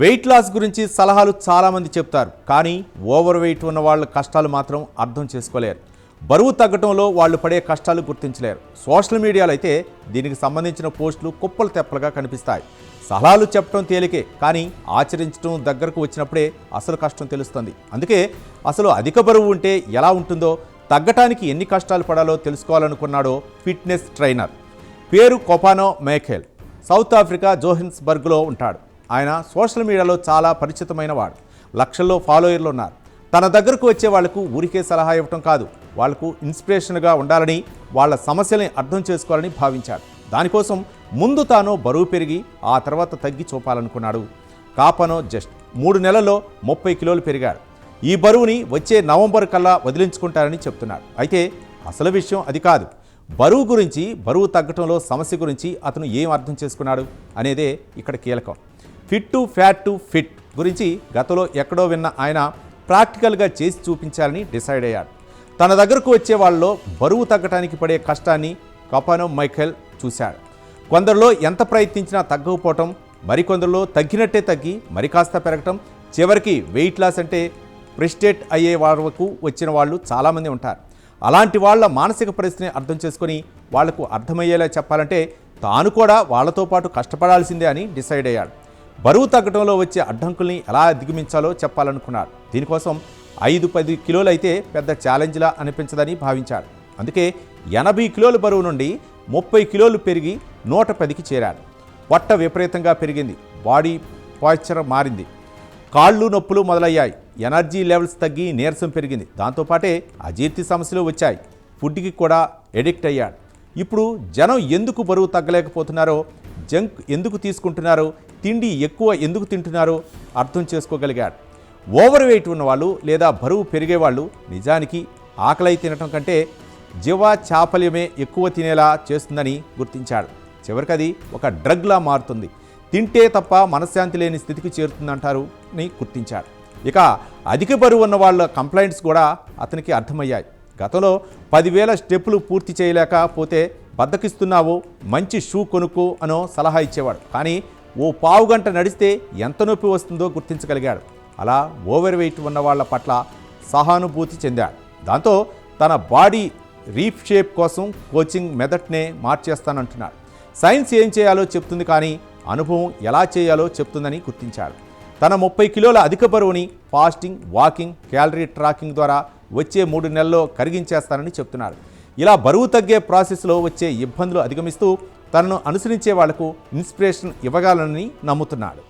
Weight loss గురించి సలహాలు చాలామంది చెప్తారు కానీ ఓవర్ వెయిట్ ఉన్న వాళ్ళ కష్టాలు మాత్రం అర్థం చేసుకోలేరు. బరువు తగ్గటంలో వాళ్ళు పడే కష్టాలు గుర్తించలేరు. సోషల్ మీడియాలో అయితే దీనికి సంబంధించిన పోస్టులు కుప్పలు తెప్పలుగా కనిపిస్తాయి. సలహాలు చెప్పడం తేలికే కానీ ఆచరించడం దగ్గరకు వచ్చినప్పుడే అసలు కష్టం తెలుస్తుంది. అందుకే అసలు అధిక బరువు ఉంటే ఎలా ఉంటుందో తగ్గటానికి ఎన్ని కష్టాలు పడాలో తెలుసుకోవాలనుకున్నాడో ఫిట్నెస్ ట్రైనర్. పేరు కొపానో మేఖేల్ సౌత్ ఆఫ్రికా జోహెన్స్బర్గ్లో ఉంటాడు. ఆయన సోషల్ మీడియాలో చాలా పరిచితమైన వాడు లక్షల్లో ఫాలోయర్లు ఉన్నారు. తన దగ్గరకు వచ్చే వాళ్ళకు ఊరికే సలహా ఇవ్వటం కాదు. వాళ్ళకు ఇన్స్పిరేషన్గా ఉండాలని వాళ్ళ సమస్యల్ని అర్థం చేసుకోవాలని భావించాడు. దానికోసం ముందు తాను బరువు పెరిగి ఆ తర్వాత తగ్గి చూపాలనుకున్నాడు. కాపనో జస్ట్ మూడు నెలల్లో ముప్పై కిలోలు పెరిగాడు. ఈ బరువుని వచ్చే నవంబర్ కల్లా వదిలించుకుంటారని చెప్తున్నాడు. అయితే అసలు విషయం అది కాదు. బరువు గురించి బరువు తగ్గటంలో సమస్య గురించి అతను ఏం అర్థం చేసుకున్నాడు అనేదే ఇక్కడ కీలకం. Fit to fat to fit గురించి గతంలో ఎక్కడో విన్న ఆయన ప్రాక్టికల్గా చేసి చూపించాలని డిసైడ్ అయ్యాడు. తన దగ్గరకు వచ్చే వాళ్ళలో బరువు తగ్గటానికి పడే కష్టాన్ని కపానో మైఖెల్ చూశాడు. కొందరిలో ఎంత ప్రయత్నించినా తగ్గకపోవటం మరికొందరిలో తగ్గినట్టే తగ్గి మరి కాస్త పెరగటం చివరికి వెయిట్ లాస్ అంటే ప్రెస్టేట్ అయ్యే వరకు వచ్చిన వాళ్ళు చాలామంది ఉంటారు. అలాంటి వాళ్ళ మానసిక పరిస్థితిని అర్థం చేసుకొని వాళ్ళకు అర్థమయ్యేలా చెప్పాలంటే తాను కూడా వాళ్ళతో పాటు కష్టపడాల్సిందే అని డిసైడ్ అయ్యాడు. బరువు తగ్గడంలో వచ్చే అడ్డంకుల్ని ఎలా అధిగమించాలో చెప్పాలనుకున్నాడు. దీనికోసం ఐదు పది కిలోలు అయితే పెద్ద ఛాలెంజ్లా అనిపించదని భావించాడు. అందుకే ఎనభై కిలోల బరువు నుండి ముప్పై కిలోలు పెరిగి నూట పదికి చేరాడు. పొట్ట విపరీతంగా పెరిగింది. బాడీ పాయిశ్చర్ మారింది. కాళ్ళు నొప్పులు మొదలయ్యాయి. ఎనర్జీ లెవెల్స్ తగ్గి నీరసం పెరిగింది. దాంతోపాటే అజీర్తి సమస్యలు వచ్చాయి. ఫుడ్కి కూడా ఎడిక్ట్ అయ్యాడు. ఇప్పుడు జనం ఎందుకు బరువు తగ్గలేకపోతున్నారో జంక్ ఎందుకు తీసుకుంటున్నారో? తిండి ఎక్కువ ఎందుకు తింటున్నారో? అర్థం చేసుకోగలిగాడు. ఓవర్ వెయిట్ ఉన్నవాళ్ళు లేదా బరువు పెరిగేవాళ్ళు నిజానికి ఆకలి తినటం కంటే జీవ చాపల్యమే ఎక్కువ తినేలా చేస్తుందని గుర్తించాడు. చివరికది ఒక డ్రగ్లా మారుతుంది. తింటే తప్ప మనశ్శాంతి లేని స్థితికి చేరుతుందంటారు అని గుర్తించాడు. ఇక అధిక బరువు ఉన్న వాళ్ళ కంప్లైంట్స్ కూడా అతనికి అర్థమయ్యాయి. గతంలో పదివేల స్టెప్పులు పూర్తి చేయలేకపోతే బద్దకిస్తున్నావు మంచి షూ కొనుక్కో అనో సలహా ఇచ్చేవాడు. కానీ ఓ పావు గంట నడిస్తే ఎంత నొప్పి వస్తుందో గుర్తించగలిగాడు. అలా ఓవర్ వెయిట్ ఉన్న వాళ్ళ పట్ల సహానుభూతి చెందాడు. దాంతో తన బాడీ రీఫ్ షేప్ కోసం కోచింగ్ మెథడ్నే మార్చేస్తానంటున్నాడు. సైన్స్ ఏం చేయాలో చెప్తుంది కానీ అనుభవం ఎలా చేయాలో చెప్తుందని గుర్తించాడు. తన ముప్పై కిలోల అధిక బరువుని ఫాస్టింగ్ వాకింగ్ క్యాలరీ ట్రాకింగ్ ద్వారా వచ్చే మూడు నెలల్లో కరిగించేస్తానని చెప్తున్నాడు. ఇలా బరువు తగ్గే ప్రాసెస్లో వచ్చే ఇబ్బందులు అధిగమిస్తూ తనను అనుసరించే వాళ్ళకు ఇన్స్పిరేషన్ ఇవ్వగలనని నమ్ముతున్నాడు.